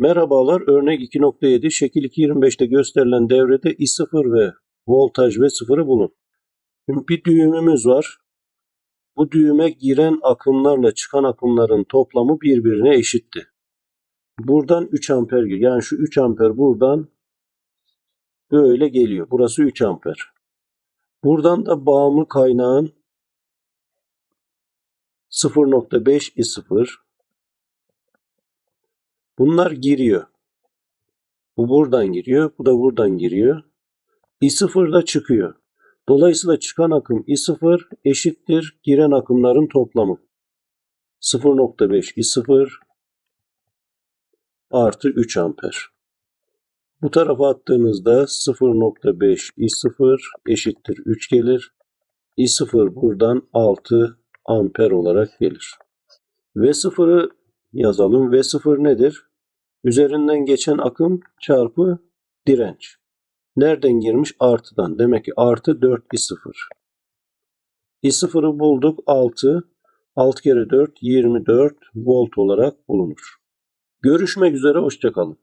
Merhabalar, örnek 2.7 şekil 2.25'te gösterilen devrede I0 ve voltaj V0'ı bulun. Bir düğümümüz var. Bu düğüme giren akımlarla çıkan akımların toplamı birbirine eşitti. Buradan 3 amper geliyor. Yani şu 3 amper buradan böyle geliyor. Burası 3 amper. Buradan da bağımlı kaynağın 0.5 I0 Bunlar giriyor. Bu buradan giriyor. Bu da buradan giriyor. I0 da çıkıyor. Dolayısıyla çıkan akım I0 eşittir giren akımların toplamı. 0.5 I0 artı 3 amper. Bu tarafa attığınızda 0.5 I0 eşittir 3 gelir. I0 buradan 6 amper olarak gelir. V0'ı yazalım. V0 nedir? Üzerinden geçen akım çarpı direnç. Nereden girmiş? Artıdan. Demek ki artı 4 I0. I0'ı bulduk 6. 6 kere 4 24 volt olarak bulunur. Görüşmek üzere. Hoşçakalın.